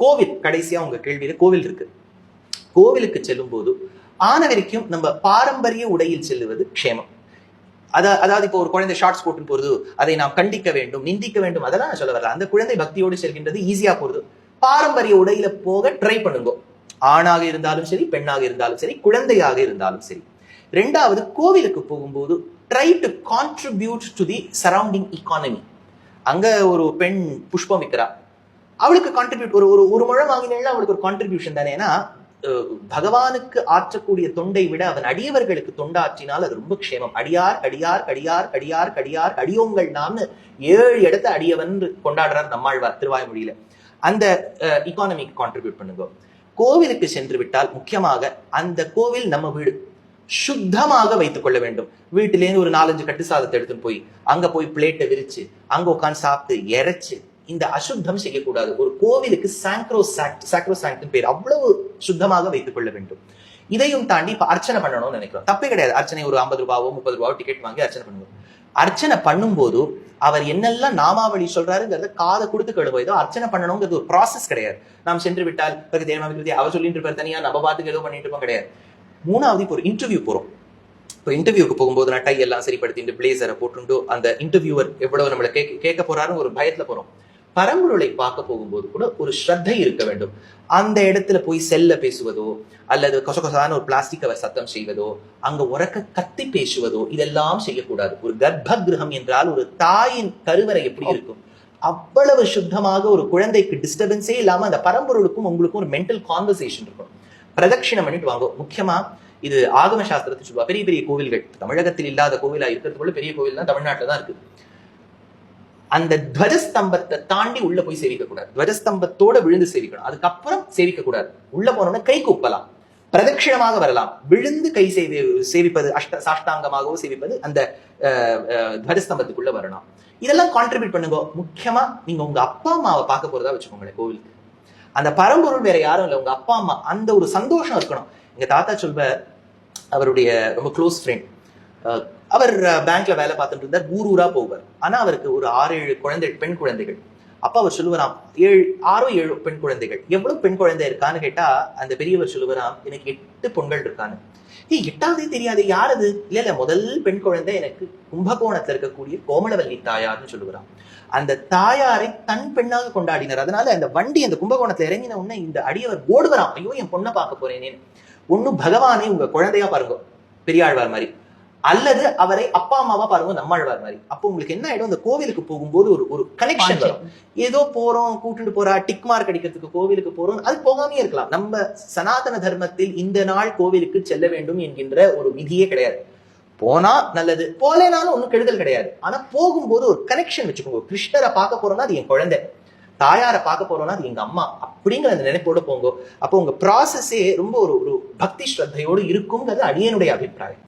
கோவில் கடைசியா உங்க கேள்வியில கோவில் இருக்கு. கோவிலுக்கு செல்லும் போது ஆன வரைக்கும் நம்ம பாரம்பரிய உடையில் செல்லுவது க்ஷேமம். அதா அதாவது இப்போ ஒரு குழந்தை ஷார்ட்ஸ் போட்டு போறது அதை நாம் கண்டிக்க வேண்டும் நிந்திக்க வேண்டும் அதெல்லாம் நான் சொல்ல வரல. அந்த குழந்தை பக்தியோடு செல்கின்றது ஈஸியா போறது. பாரம்பரிய உடையில போக ட்ரை பண்ணுங்க. ஆணாக இருந்தாலும் சரி பெண்ணாக இருந்தாலும் சரி குழந்தையாக இருந்தாலும் சரி. ரெண்டாவது கோவிலுக்கு போகும்போது try to contribute to the surrounding economy அங்க ஒரு பெண் புஷ்பம் விற்கிறா அவளுக்கு கான்ட்ரிபியூட் ஒரு ஒரு ஒரு முழம் வாங்கினா அவளுக்கு ஒரு கான்ட்ரிபியூஷன் தானே. ஏன்னா பகவானுக்கு ஆற்றக்கூடிய தொண்டை விட அவன் அடியவர்களுக்கு தொண்டாற்றினால் அது ரொம்ப க்ஷேமம். அடியார் அடியார் கடியார் கடியார் கடியார் அடியோங்கள் நாம்னு ஏழு இடத்த அடியவன் கொண்டாடுறார் நம்மாழ்வார் திருவாய்மொழியில. அந்த இக்கானமிக்கு கான்ட்ரிபியூட் பண்ணுங்க. கோவிலுக்கு சென்று விட்டால் முக்கியமாக அந்த கோவில் நம்ம வீடு சுத்தமாக வைத்துக் கொள்ள வேண்டும். வீட்டிலேருந்து ஒரு நாலஞ்சு கட்டு சாதத்தை எடுத்துன்னு போய் அங்க போய் பிளேட்டை விரிச்சு அங்க உட்காந்து சாப்பிட்டு இறைச்சு இந்த அசுத்தம் செய்யக்கூடாது. ஒரு கோவிலுக்கு சாங்க்ரோ சாக்ரோ பேர். அவ்வளவு சுத்தமாக வைத்துக் கொள்ள வேண்டும். இதையும் தாண்டி இப்ப அர்ச்சனை பண்ணணும்னு நினைக்கிறோம். தப்பே கிடையாது. அர்ச்சனை ஒரு ஐம்பது ரூபாவோ முப்பது ரூபாவோ டிக்கெட் வாங்கி அர்ச்சனை பண்ணுவோம். அர்ச்சனை பண்ணும்போது அவர் என்னெல்லாம் நாமாவளி சொல்றாருங்கிறத காதை கொடுத்து கழுவோம் ஏதோ அர்ச்சனை பண்ணணுங்கிறது ஒரு ப்ராசஸ் கிடையாது. நாம் சென்று விட்டால் பிறகு தேவமா அவர் சொல்லிட்டு இருப்பார் தனியா நம்ம பார்த்து ஏதோ பண்ணிட்டு இருப்போம் கிடையாது. மூணாவது இப்போ ஒரு இன்டர்வியூ போறோம். இப்போ இன்டர்வியூக்கு போகும்போது நான் டை எல்லாம் சரிப்படுத்திட்டு பிளேசரை போட்டுண்டு அந்த இன்டர்வியூவர் எவ்வளவு நம்மளை கேட்க போறாருன்னு ஒரு பயத்துல போறோம். பரம்பொருளை பார்க்க போகும்போது கூட ஒரு ஸ்ரத்தை இருக்க வேண்டும். அந்த இடத்துல போய் செல்ல பேசுவதோ அல்லது கொசகொசான ஒரு பிளாஸ்டிக் சத்தம் செய்வதோ அங்க உறக்க கத்தி பேசுவதோ இதெல்லாம் செய்யக்கூடாது. ஒரு கர்ப்ப கிரகம் என்றால் ஒரு தாயின் கருவறை எப்படி இருக்கும்? அவ்வளவு சுத்தமாக ஒரு குழந்தைக்கு டிஸ்டர்பன்ஸே இல்லாம அந்த பரம்பொருளுக்கும் உங்களுக்கும் ஒரு மென்டல் கான்வர்சேஷன் இருக்கும். பிரதட்சிணம் பண்ணிட்டு வாங்க. முக்கியமா இது ஆகம சாஸ்திரத்தை சொல்லுவா பெரிய பெரிய கோவில்கள். தமிழகத்தில் இல்லாத கோவிலா இருக்கிறது போல பெரிய கோவில் தான் தமிழ்நாட்டில் தான் இருக்கு. அந்த துவஜஸ்தம்பத்தை தாண்டி உள்ள போய் சேவிக்க கூடாது துவஜஸ்தம்பத்தோட விழுந்து சேவிக்கணும். அதுக்கப்புறம் சேவிக்க கூடாது உள்ள போனோம்னா கை கூப்பலாம். பிரதட்சிணமாக வரலாம். விழுந்து கை சேவி சேவிப்பது அஷ்ட சாஷ்டாங்கமாகவோ சேவிப்பது அந்த அஹ், அஹ், துவஜஸ்தம்பத்துக்குள்ள வரலாம். இதெல்லாம் கான்ட்ரிபியூட் பண்ணுங்க. முக்கியமா நீங்க உங்க அப்பா அம்மாவை பார்க்க போறதா வச்சுக்கோங்களேன் கோவிலுக்கு. அந்த பரம்பொருள் வேற யாரும் இல்லை. உங்க அப்பா அம்மா அந்த ஒரு சந்தோஷம் இருக்கணும். எங்க தாத்தா சொல்வ அவருடைய ரொம்ப க்ளோஸ் ஃப்ரெண்ட் அவர் பேங்க்ல வேலை பார்த்துட்டு இருந்தார். ஊர் ஊரா போவார். ஆனா அவருக்கு ஒரு ஆறு ஏழு குழந்தை பெண் குழந்தைகள். அப்ப அவர் சொல்லுவராம் ஏழு ஆறோ ஏழு பெண் குழந்தைகள். எவ்வளவு பெண் குழந்தை இருக்கான்னு கேட்டா அந்த பெரியவர் சொல்லுவராம் எனக்கு எட்டு பொண்கள் இருக்கான்னு. ஏய் எட்டாவதே தெரியாது யார் அது? இல்ல இல்ல முதல் பெண் குழந்தை எனக்கு கும்பகோணத்துல இருக்கக்கூடிய கோமலவல்லி தாயார்னு சொல்லுவராம். அந்த தாயாரை தன் பெண்ணாக கொண்டாடினர். அதனால அந்த வண்டி அந்த கும்பகோணத்துல இறங்கின உடனே இந்த அடியவர் ஓடுவராம். ஐயோ என் பொண்ணை பார்க்க போறேனேன்னு. ஒன்னும் பகவானே உங்க குழந்தையா பாருங்க. பெரியாழ்வார் மாதிரி. அல்லது அவரை அப்பா அம்மாவா பாருங்க நம்மாழ்வார் மாதிரி. அப்போ உங்களுக்கு என்ன ஆயிடும்? அந்த கோவிலுக்கு போகும்போது ஒரு ஒரு கனெக்ஷன் வரும். ஏதோ போறோம் கூட்டிட்டு போறா டிக் மார்க் அடிக்கிறதுக்கு கோவிலுக்கு போறோம் அது போகாமே இருக்கலாம். நம்ம சனாதன தர்மத்தில் இந்த நாள் கோவிலுக்கு செல்ல வேண்டும் என்கின்ற ஒரு விதியே கிடையாது. போனா நல்லது போலேனாலும் ஒன்றும் கெடுதல் கிடையாது. ஆனா போகும்போது ஒரு கனெக்ஷன் வச்சுக்கோங்க. கிருஷ்ணரை பார்க்க போறோம்னா அது என் குழந்தை. தாயாரை பார்க்க போறோம்னா அது எங்க அம்மா. அப்படிங்கிற அந்த நினைப்போட போங்க. அப்போ உங்க ப்ராசஸே ரொம்ப ஒரு ஒரு பக்தி ஸ்ரத்தையோடு இருக்குங்கிறது அடியனுடைய அபிப்பிராயம்.